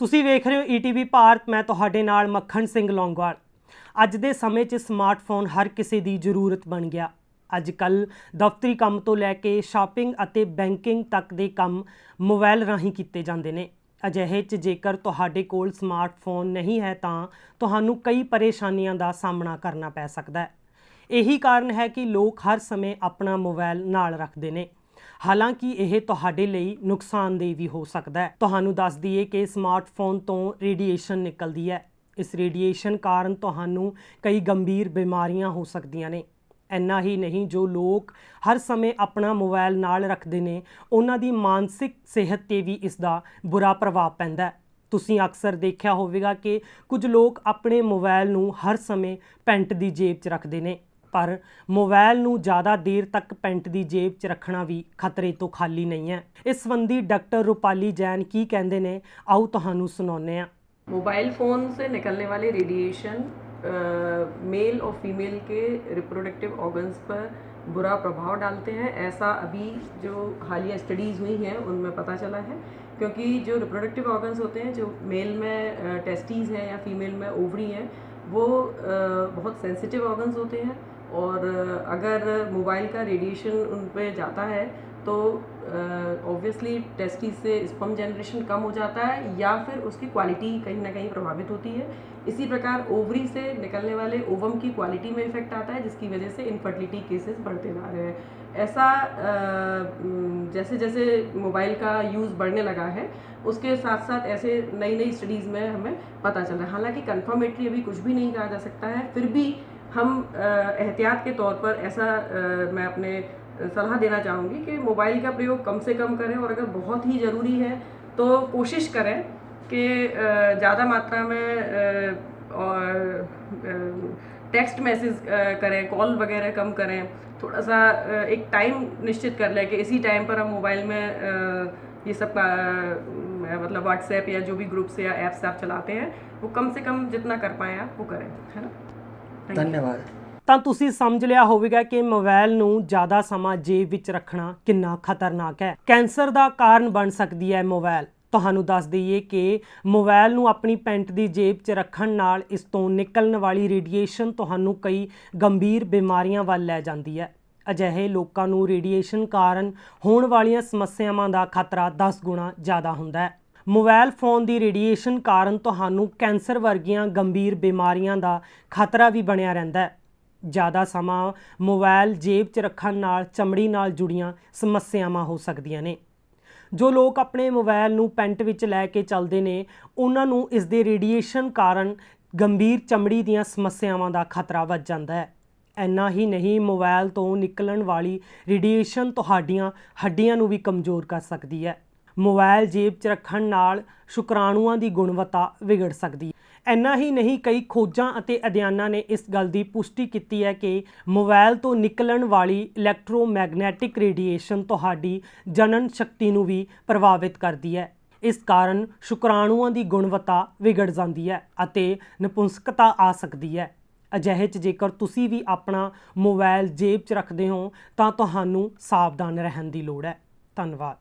ਤੁਸੀਂ ਵੇਖ ਰਹੇ ਹੋ ਈਟੀਵੀ ਭਾਰਤ, ਮੈਂ ਤੁਹਾਡੇ ਨਾਲ ਮੱਖਣ ਸਿੰਘ ਲੌਂਗਵਾਲ। ਅੱਜ ਦੇ ਸਮੇਂ 'ਚ ਸਮਾਰਟਫੋਨ ਹਰ ਕਿਸੇ ਦੀ ਜ਼ਰੂਰਤ ਬਣ ਗਿਆ। ਅੱਜ ਕੱਲ ਦਫ਼ਤਰੀ ਕੰਮ ਤੋਂ ਲੈ ਕੇ ਸ਼ਾਪਿੰਗ ਅਤੇ ਬੈਂਕਿੰਗ ਤੱਕ ਦੇ ਕੰਮ ਮੋਬਾਈਲ ਰਾਹੀਂ ਕੀਤੇ ਜਾਂਦੇ ਨੇ। ਅਜਿਹੇ 'ਚ ਜੇਕਰ ਤੁਹਾਡੇ ਕੋਲ ਸਮਾਰਟਫੋਨ ਨਹੀਂ ਹੈ ਤਾਂ ਤੁਹਾਨੂੰ ਕਈ ਪਰੇਸ਼ਾਨੀਆਂ ਦਾ ਸਾਹਮਣਾ ਕਰਨਾ ਪੈ ਸਕਦਾ ਹੈ। ਇਹੀ ਕਾਰਨ ਹੈ ਕਿ ਲੋਕ ਹਰ ਸਮੇਂ ਆਪਣਾ ਮੋਬਾਈਲ ਨਾਲ ਰੱਖਦੇ ਨੇ। ਹਾਲਾਂਕਿ ਇਹ ਤੁਹਾਡੇ ਲਈ ਨੁਕਸਾਨਦੇਹ ਵੀ ਹੋ ਸਕਦਾ ਹੈ। ਤੁਹਾਨੂੰ ਦੱਸ ਦਈਏ ਕਿ ਸਮਾਰਟਫੋਨ ਤੋਂ ਰੇਡੀਏਸ਼ਨ ਨਿਕਲਦੀ ਹੈ। ਇਸ ਰੇਡੀਏਸ਼ਨ ਕਾਰਨ ਤੁਹਾਨੂੰ ਕਈ ਗੰਭੀਰ ਬਿਮਾਰੀਆਂ ਹੋ ਸਕਦੀਆਂ ਨੇ। ਇੰਨਾ ਹੀ ਨਹੀਂ, ਜੋ ਲੋਕ ਹਰ ਸਮੇਂ ਆਪਣਾ ਮੋਬਾਈਲ ਨਾਲ ਰੱਖਦੇ ਨੇ, ਉਹਨਾਂ ਦੀ ਮਾਨਸਿਕ ਸਿਹਤ ਤੇ ਵੀ ਇਸ ਦਾ ਬੁਰਾ ਪ੍ਰਭਾਵ ਪੈਂਦਾ ਹੈ। ਤੁਸੀਂ ਅਕਸਰ ਦੇਖਿਆ ਹੋਵੇਗਾ ਕਿ ਕੁਝ ਲੋਕ ਆਪਣੇ ਮੋਬਾਈਲ ਨੂੰ ਹਰ ਸਮੇਂ ਪੈਂਟ ਦੀ ਜੇਬ 'ਚ ਰੱਖਦੇ ਨੇ। ਪਰ ਮੋਬਾਈਲ ਨੂੰ ਜ਼ਿਆਦਾ ਦੇਰ ਤੱਕ ਪੈਂਟ ਦੀ ਜੇਬ 'ਚ ਰੱਖਣਾ ਵੀ ਖਤਰੇ ਤੋਂ ਖਾਲੀ ਨਹੀਂ ਹੈ ਇਸ ਸੰਬੰਧੀ ਡਾਕਟਰ ਰੂਪਾਲੀ ਜੈਨ ਕੀ ਕਹਿੰਦੇ ਨੇ ਆਓ ਤੁਹਾਨੂੰ ਸੁਣਾਉਂਦੇ ਹਾਂ मोबाइल फ़ोन से निकलने वाले रेडिएशन मेल और फीमेल के रिप्रोडक्टिव ऑर्गन्स पर बुरा प्रभाव डालते हैं ऐसा अभी जो हालिया स्टडीज़ हुई हैं उनमें पता चला है क्योंकि जो रिप्रोडक्टिव ऑर्गन्स होते हैं जो मेल में टेस्टीज़ हैं या फीमेल में ओवरी हैं वो अ, बहुत सेंसिटिव ऑर्गन्स होते हैं और अगर मोबाइल का रेडिएशन उन पे जाता है तो ऑब्वियसली टेस्टिस से स्पम जनरेशन कम हो जाता है या फिर उसकी क्वालिटी कहीं ना कहीं प्रभावित होती है। इसी प्रकार ओवरी से निकलने वाले ओवम की क्वालिटी में इफ़ेक्ट आता है, जिसकी वजह से इनफर्टिलिटी केसेस बढ़ते जा रहे हैं। ऐसा जैसे जैसे मोबाइल का यूज़ बढ़ने लगा है, उसके साथ साथ ऐसे नई नई स्टडीज़ में हमें पता चल रहा है। हालाँकि कन्फर्मेटरी अभी कुछ भी नहीं कहा जा सकता है, फिर भी हम एहतियात के तौर पर ऐसा मैं अपने सलाह देना चाहूँगी कि मोबाइल का प्रयोग कम से कम करें और अगर बहुत ही ज़रूरी है तो कोशिश करें कि ज़्यादा मात्रा में और टेक्स्ट मैसेज करें, कॉल वगैरह कम करें थोड़ा सा एक टाइम निश्चित कर लें कि इसी टाइम पर हम मोबाइल में ये सब मतलब व्हाट्सएप या जो भी ग्रुप्स या ऐप्स आप चलाते हैं, वो कम से कम जितना कर पाएँ आप, वो करें, है ना. ਧੰਨਵਾਦ। ਤਾਂ ਤੁਸੀਂ ਸਮਝ ਲਿਆ ਹੋਵੇਗਾ ਕਿ ਮੋਬਾਈਲ ਨੂੰ ਜ਼ਿਆਦਾ ਸਮਾਂ ਜੇਬ ਵਿੱਚ ਰੱਖਣਾ ਕਿੰਨਾ ਖਤਰਨਾਕ ਹੈ। ਕੈਂਸਰ ਦਾ ਕਾਰਨ ਬਣ ਸਕਦੀ ਹੈ ਮੋਬਾਈਲ। ਤੁਹਾਨੂੰ ਦੱਸ ਦਈਏ ਕਿ ਮੋਬਾਈਲ ਨੂੰ ਆਪਣੀ ਪੈਂਟ ਦੀ ਜੇਬ 'ਚ ਰੱਖਣ ਨਾਲ ਇਸ ਤੋਂ ਨਿਕਲਣ ਵਾਲੀ ਰੇਡੀਏਸ਼ਨ ਤੁਹਾਨੂੰ ਕਈ ਗੰਭੀਰ ਬਿਮਾਰੀਆਂ ਵੱਲ ਲੈ ਜਾਂਦੀ ਹੈ। ਅਜਿਹੇ ਲੋਕਾਂ ਨੂੰ ਰੇਡੀਏਸ਼ਨ ਕਾਰਨ ਹੋਣ ਵਾਲੀਆਂ ਸਮੱਸਿਆਵਾਂ ਦਾ ਖਤਰਾ 10 ਗੁਣਾ ਜ਼ਿਆਦਾ ਹੁੰਦਾ ਹੈ। ਮੋਬਾਈਲ ਫੋਨ ਦੀ ਰੇਡੀਏਸ਼ਨ ਕਾਰਨ ਤੁਹਾਨੂੰ ਕੈਂਸਰ ਵਰਗੀਆਂ ਗੰਭੀਰ ਬਿਮਾਰੀਆਂ ਦਾ ਖਤਰਾ ਵੀ ਬਣਿਆ ਰਹਿੰਦਾ ਹੈ। ਜ਼ਿਆਦਾ ਸਮਾਂ ਮੋਬਾਈਲ ਜੇਬ 'ਚ ਰੱਖਣ ਨਾਲ, ਚਮੜੀ ਨਾਲ ਜੁੜੀਆਂ ਸਮੱਸਿਆਵਾਂ ਹੋ ਸਕਦੀਆਂ ਨੇ। ਜੋ ਲੋਕ ਆਪਣੇ ਮੋਬਾਈਲ ਨੂੰ ਪੈਂਟ ਵਿੱਚ ਲੈ ਕੇ ਚੱਲਦੇ ਨੇ, ਉਹਨਾਂ ਨੂੰ ਇਸ ਦੇ ਰੇਡੀਏਸ਼ਨ ਕਾਰਨ ਗੰਭੀਰ ਚਮੜੀ ਦੀਆਂ ਸਮੱਸਿਆਵਾਂ ਦਾ ਖਤਰਾ ਵੱਧ ਜਾਂਦਾ ਹੈ। ਇੰਨਾ ਹੀ ਨਹੀਂ, ਮੋਬਾਈਲ ਤੋਂ ਨਿਕਲਣ ਵਾਲੀ ਰੇਡੀਏਸ਼ਨ ਤੁਹਾਡੀਆਂ ਹੱਡੀਆਂ ਨੂੰ ਵੀ ਕਮਜ਼ੋਰ ਕਰ ਸਕਦੀ ਹੈ। ਮੋਬਾਈਲ ਜੇਬ 'ਚ ਰੱਖਣ ਨਾਲ ਸ਼ੁਕਰਾਣੂਆਂ ਦੀ ਗੁਣਵੱਤਾ ਵਿਗੜ ਸਕਦੀ ਹੈ। ਇੰਨਾ ਹੀ ਨਹੀਂ, ਕਈ ਖੋਜਾਂ ਅਤੇ ਅਧਿਐਨਾਂ ਨੇ ਇਸ ਗੱਲ ਦੀ ਪੁਸ਼ਟੀ ਕੀਤੀ ਹੈ ਕਿ ਮੋਬਾਈਲ ਤੋਂ ਨਿਕਲਣ ਵਾਲੀ ਇਲੈਕਟ੍ਰੋਮੈਗਨੈਟਿਕ ਰੇਡੀਏਸ਼ਨ ਤੁਹਾਡੀ ਜਨਨ ਸ਼ਕਤੀ ਨੂੰ ਵੀ ਪ੍ਰਭਾਵਿਤ ਕਰਦੀ ਹੈ। ਇਸ ਕਾਰਨ ਸ਼ੁਕਰਾਣੂਆਂ ਦੀ ਗੁਣਵੱਤਾ ਵਿਗੜ ਜਾਂਦੀ ਹੈ ਅਤੇ ਨਪੁੰਸਕਤਾ ਆ ਸਕਦੀ ਹੈ। ਅਜਿਹੇ 'ਚ ਜੇਕਰ ਤੁਸੀਂ ਵੀ ਆਪਣਾ ਮੋਬਾਈਲ ਜੇਬ 'ਚ ਰੱਖਦੇ ਹੋ, ਤਾਂ ਤੁਹਾਨੂੰ ਸਾਵਧਾਨ ਰਹਿਣ ਦੀ ਲੋੜ ਹੈ। ਧੰਨਵਾਦ।